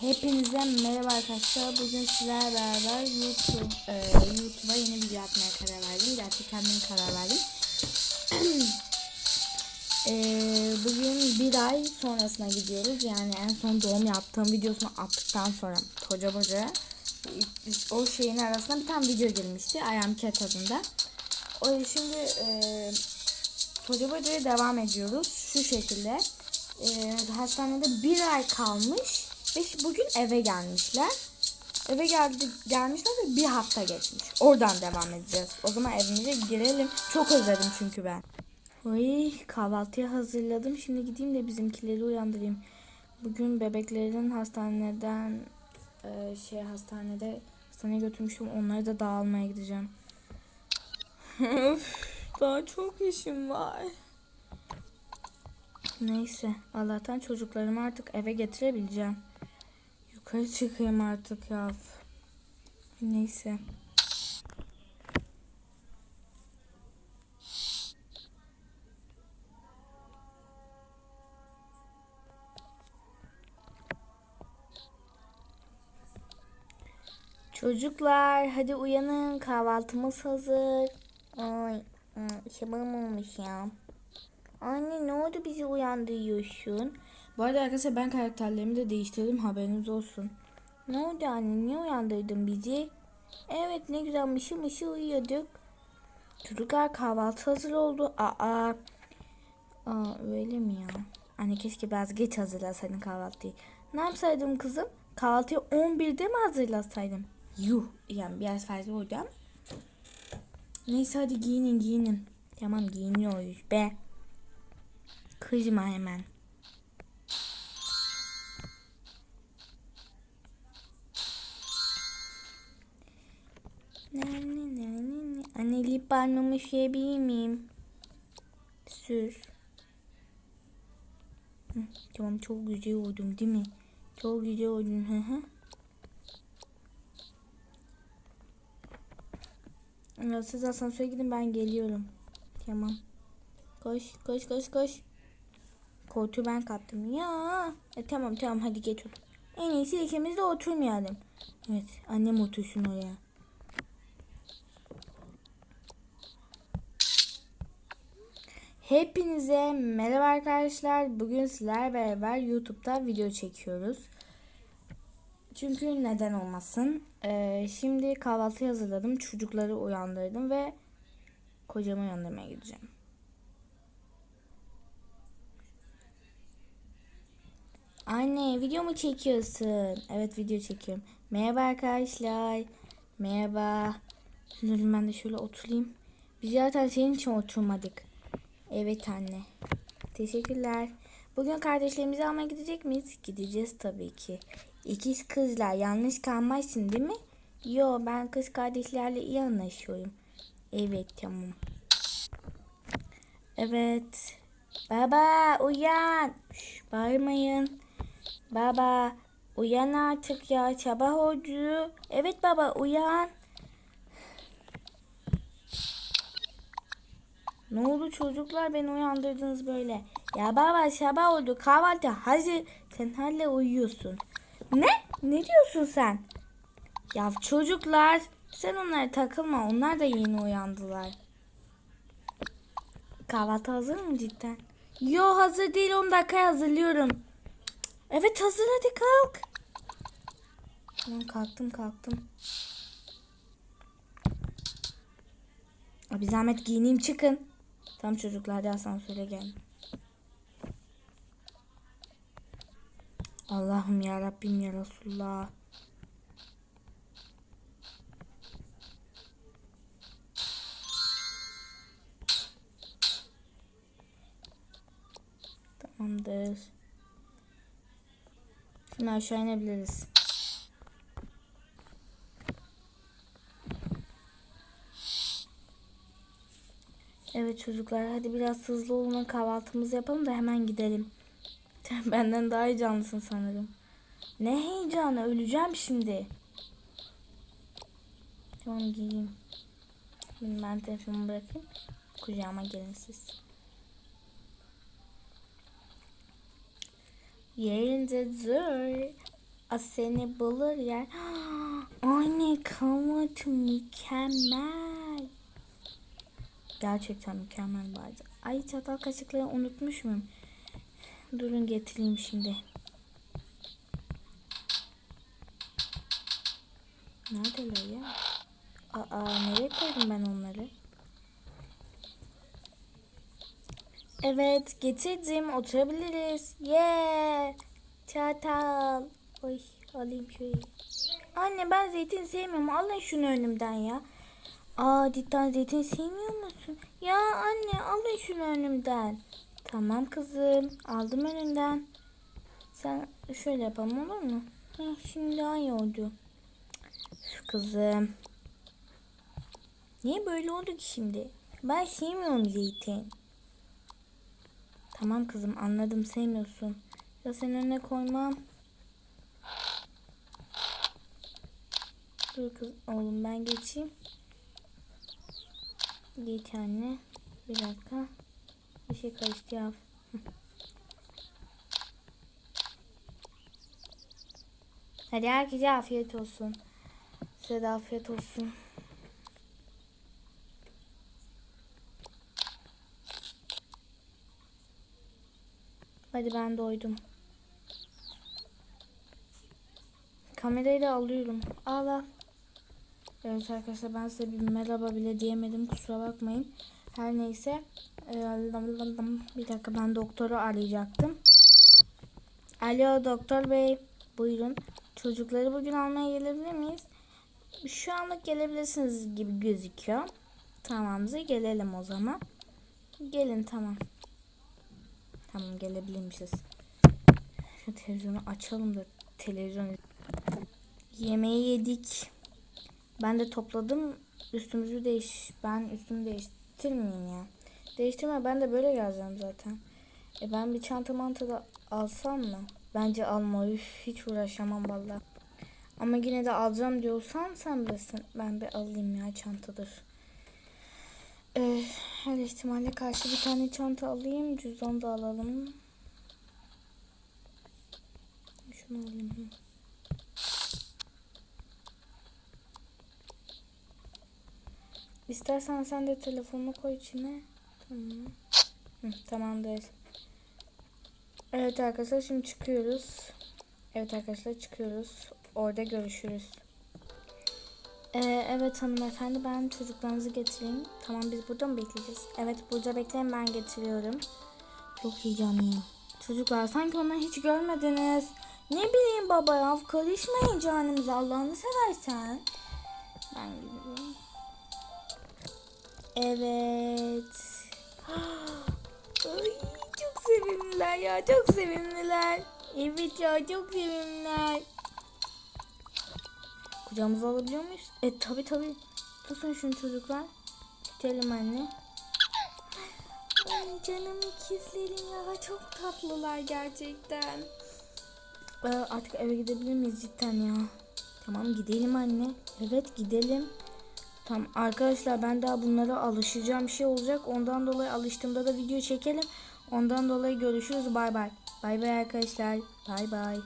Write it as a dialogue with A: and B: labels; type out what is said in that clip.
A: Hepinize merhaba arkadaşlar. Bugün sizlerle beraber YouTube e, YouTube'a yeni video atmaya karar verdim. Gerçi kendim karar verdim. e, bugün bir ay sonrasına gidiyoruz. Yani en son doğum yaptığım videosunu attıktan sonra koca boca o şeyin arasında bir tane video girmişti. I am Cat adında. O şimdi e, Koca Boca'ya devam ediyoruz. Şu şekilde. E, hastanede bir ay kalmış. Ve bugün eve gelmişler. Eve geldi, gelmişler ve bir hafta geçmiş. Oradan devam edeceğiz. O zaman evimize girelim. Çok özledim çünkü ben. Oy, kahvaltıya hazırladım. Şimdi gideyim de bizimkileri uyandırayım. Bugün bebeklerin hastaneden e, şey hastanede hastaneye götürmüştüm. Onları da dağılmaya gideceğim. Daha çok işim var. Neyse Allah'tan çocuklarımı artık eve getirebileceğim. Yukarı çıkayım artık ya. Neyse. Çocuklar hadi uyanın kahvaltımız hazır. Ay sabahım olmuş ya. Anne ne oldu bizi uyandırıyorsun? Bu arada arkadaşlar ben karakterlerimi de değiştirdim haberiniz olsun. Ne oldu anne niye uyandırdın bizi? Evet ne güzel mışıl mışıl uyuyorduk. Çocuklar kahvaltı hazır oldu. Aa, aa öyle mi ya? Anne keşke biraz geç hazırlasaydın kahvaltıyı. Ne yapsaydım kızım? Kahvaltıyı 11'de mi hazırlasaydım? Yuh yani biraz fazla oldu ama. Neyse hadi giyinin giyinin. Tamam giyiniyoruz be. Kızma hemen. Anne lip balmımı sürebilir miyim? Sür. Hı, tamam çok güzel oldum değil mi? Çok güzel oldun hı hı. Siz asansöre gidin ben geliyorum. Tamam. Koş koş koş koş. Koltuğu ben kaptım. Ya. E, tamam tamam hadi geç otur. En iyisi ikimiz de oturmayalım. Evet annem otursun oraya. Hepinize merhaba arkadaşlar. Bugün sizler beraber YouTube'da video çekiyoruz. Çünkü neden olmasın. Ee, şimdi kahvaltı hazırladım. Çocukları uyandırdım ve kocamı uyandırmaya gideceğim. Anne video mu çekiyorsun? Evet video çekiyorum. Merhaba arkadaşlar. Merhaba. Dur ben de şöyle oturayım. Biz zaten senin için oturmadık. Evet anne. Teşekkürler. Bugün kardeşlerimizi almaya gidecek miyiz? Gideceğiz tabii ki. İkiz kızlar yanlış kalmazsın değil mi? Yo ben kız kardeşlerle iyi anlaşıyorum. Evet tamam. Evet. Baba uyan. Şş, bağırmayın. Baba uyan artık ya sabah oldu. Evet baba uyan. Ne oldu çocuklar beni uyandırdınız böyle. Ya baba sabah oldu kahvaltı hazır. Sen hala uyuyorsun. Ne? Ne diyorsun sen? Ya çocuklar sen onlara takılma. Onlar da yeni uyandılar. Kahvaltı hazır mı cidden? Yo hazır değil 10 dakika hazırlıyorum. Evet hazır hadi kalk. Tamam kalktım kalktım. Bir zahmet giyineyim çıkın. Tamam çocuklar hadi asansöre gelin. Allah'ım ya Rabbim ya Resulullah. Tamamdır. Şimdi aşağı inebiliriz. Evet çocuklar hadi biraz hızlı olun kahvaltımızı yapalım da hemen gidelim. Benden daha heyecanlısın sanırım. Ne heyecanı öleceğim şimdi. Tamam giyeyim. Şimdi ben telefonumu bırakayım. Kucağıma gelin siz. Yerinde dur. A seni bulur yer. Anne kahvaltı mükemmel. Gerçekten mükemmel vardı. Ay çatal kaşıkları unutmuş muyum? Durun getireyim şimdi. Neredeler ya? Aa nereye koydum ben onları? Evet getirdim oturabiliriz. Yeah. Çatal. Oy alayım şöyle. Anne ben zeytin sevmiyorum. Alın şunu önümden ya. Aa cidden zeytin sevmiyor musun? Ya anne alın şunu önümden. Tamam kızım aldım önünden. Sen şöyle yapalım olur mu? Heh, şimdi daha iyi oldu. Üf, kızım. Niye böyle oldu ki şimdi? Ben sevmiyorum zeytin. Tamam kızım anladım sevmiyorsun. Ya senin önüne koymam. Dur kız oğlum ben geçeyim. Geç anne. Bir dakika. Bir şey karıştı ya. Hadi herkese afiyet olsun. Size de afiyet olsun. Hadi ben doydum. Kamerayı da alıyorum. Al al. Evet arkadaşlar ben size bir merhaba bile diyemedim. Kusura bakmayın. Her neyse. Ee, Bir dakika ben doktoru arayacaktım. Alo doktor bey. Buyurun. Çocukları bugün almaya gelebilir miyiz? Şu anlık gelebilirsiniz gibi gözüküyor. Tamamdır gelelim o zaman. Gelin tamam. Tamam gelebilirmişiz. Şu televizyonu açalım da televizyon yemeği yedik. Ben de topladım. Üstümüzü değiş. Ben üstümü değiştirmeyeyim ya. Değiştirme ben de böyle geleceğim zaten. E ben bir çanta manta da alsam mı? Bence alma. Üf, hiç uğraşamam valla. Ama yine de alacağım diyorsan sen bilirsin. Ben bir alayım ya çantadır. Ee, her ihtimalle karşı bir tane çanta alayım. Cüzdan da alalım. Şunu alayım. İstersen sen de telefonunu koy içine. Tamam. Hı, tamamdır. Evet arkadaşlar şimdi çıkıyoruz. Evet arkadaşlar çıkıyoruz. Orada görüşürüz. Ee, evet hanımefendi ben çocuklarınızı getireyim. Tamam biz burada mı bekleyeceğiz? Evet burada bekleyin ben getiriyorum. Çok heyecanlıyım. Çocuklar sanki onları hiç görmediniz. Ne bileyim baba ya karışmayın canımıza Allah'ını seversen. Ben gidiyorum. Evet. Ay, çok sevimliler ya çok sevimliler. Evet ya çok sevimliler. Kucağımıza alabiliyor muyuz? E tabi tabi. Tutun şunu çocuklar. Tutalım anne. Ay canım ikizlerim ya çok tatlılar gerçekten. Ee, artık eve gidebilir miyiz cidden ya? Tamam gidelim anne. Evet gidelim. Tamam arkadaşlar ben daha bunlara alışacağım şey olacak. Ondan dolayı alıştığımda da video çekelim. Ondan dolayı görüşürüz. Bay bay. Bay bay arkadaşlar. Bay bay.